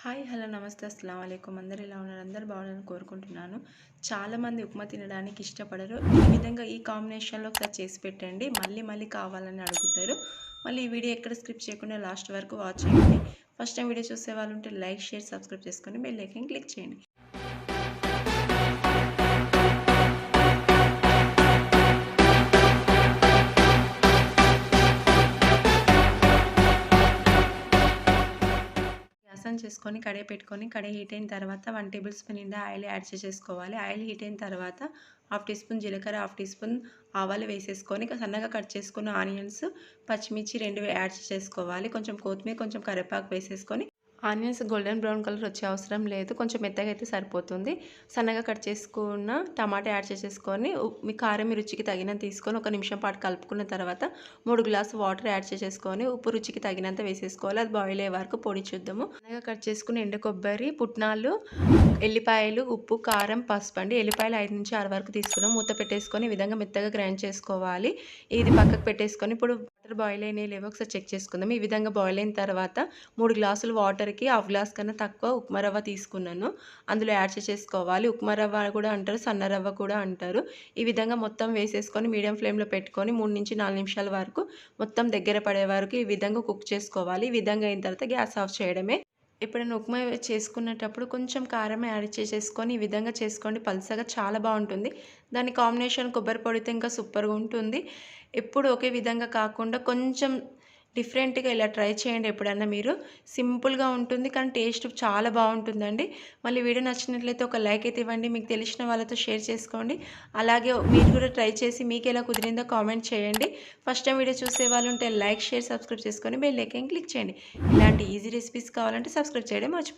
Hi hello నమస్తే అస్సలం అయికం అందరు ఎలా ఉన్నారు? అందరు బాగున్నారని కోరుకుంటున్నాను. చాలామంది ఉప్మా తినడానికి ఇష్టపడరు. ఈ విధంగా ఈ కాంబినేషన్లో ఒకసారి చేసి పెట్టండి. మళ్ళీ మళ్ళీ కావాలని అడుగుతారు. మళ్ళీ ఈ వీడియో ఎక్కడ స్క్రిప్ట్ చేయకుండా లాస్ట్ వరకు వాచ్ చేయండి. ఫస్ట్ టైం వీడియో చూసే వాళ్ళు ఉంటే లైక్ షేర్ సబ్స్క్రైబ్ చేసుకొని బెల్ ఐకన్ క్లిక్ చేయండి. రసం చేసుకొని కడాయి పెట్టుకొని కడాయి హీట్ అయిన తర్వాత వన్ టేబుల్ స్పూన్ నిండా ఆయిల్ యాడ్ చేసేసుకోవాలి. ఆయిల్ హీట్ అయిన తర్వాత హాఫ్ టీ స్పూన్ జీలకర్ర హాఫ్ టీ స్పూన్ ఆవాలు వేసేసుకొని సన్నగా కట్ చేసుకున్న ఆనియన్స్ పచ్చిమిర్చి రెండు యాడ్ చేసుకోవాలి కొంచెం కొత్తిమీర కొంచెం కరివేపాకు వేసేసుకొని ఆనియన్స్ గోల్డెన్ బ్రౌన్ కలర్ వచ్చే అవసరం లేదు. కొంచెం మెత్తగా అయితే సరిపోతుంది. సన్నగా కట్ చేసుకున్న టమాటా యాడ్ చేసేసుకొని మీ కారం మీ రుచికి తగినంత తీసుకొని ఒక నిమిషం పాటు కలుపుకున్న తర్వాత మూడు గ్లాసు వాటర్ యాడ్ చేసేసుకొని ఉప్పు రుచికి తగినంత వేసేసుకోవాలి. అది బాయిల్ అయ్యే వరకు పొడి చూద్దాము. సన్నగా కట్ చేసుకుని ఎండు కొబ్బరి పుట్నాలు ఎల్లిపాయలు ఉప్పు కారం పసుపు అండి. ఎల్లిపాయలు ఐదు నుంచి ఆరు వరకు తీసుకున్నాం. మూత పెట్టేసుకొని ఈ విధంగా మెత్తగా గ్రైండ్ చేసుకోవాలి. ఇది పక్కకు పెట్టేసుకొని ఇప్పుడు వాటర్ బాయిల్ అయినాయి. లేవో ఒకసారి చెక్ చేసుకుందాం. ఈ విధంగా బాయిల్ అయిన తర్వాత మూడు గ్లాసులు వాటర్ వాటర్కి హాఫ్ గ్లాస్ కన్నా తక్కువ ఉప్మా రవ్వ తీసుకున్నాను. అందులో యాడ్ చేసేసుకోవాలి. ఉప్మా రవ్వ కూడా అంటారు సన్న రవ్వ కూడా అంటారు. ఈ విధంగా మొత్తం వేసేసుకొని మీడియం ఫ్లేమ్లో పెట్టుకొని మూడు నుంచి నాలుగు నిమిషాల వరకు మొత్తం దగ్గర పడే వరకు ఈ విధంగా కుక్ చేసుకోవాలి. ఈ విధంగా అయిన తర్వాత గ్యాస్ ఆఫ్ చేయడమే. ఎప్పుడైనా ఉప్మా చేసుకునేటప్పుడు కొంచెం కారం యాడ్ చేసేసుకొని ఈ విధంగా చేసుకోండి. పల్సగా చాలా బాగుంటుంది. దాని కాంబినేషన్ కొబ్బరి పొడితో ఇంకా సూపర్గా ఉంటుంది. ఎప్పుడు ఒకే విధంగా కాకుండా కొంచెం డిఫరెంట్గా ఇలా ట్రై చేయండి ఎప్పుడన్నా మీరు. సింపుల్గా ఉంటుంది కానీ టేస్ట్ చాలా బాగుంటుందండి. మళ్ళీ వీడియో నచ్చినట్లయితే ఒక లైక్ అయితే ఇవ్వండి. మీకు తెలిసిన వాళ్ళతో షేర్ చేసుకోండి. అలాగే మీరు కూడా ట్రై చేసి మీకు ఎలా కుదిరిందో కామెంట్ చేయండి. ఫస్ట్ టైం వీడియో చూసే వాళ్ళు ఉంటే లైక్ షేర్ సబ్స్క్రైబ్ చేసుకొని బెల్ ఐకాన్ క్లిక్ చేయండి. ఇలాంటి ఈజీ రెసిపీస్ కావాలంటే సబ్స్క్రైబ్ చేయడం మర్చిపో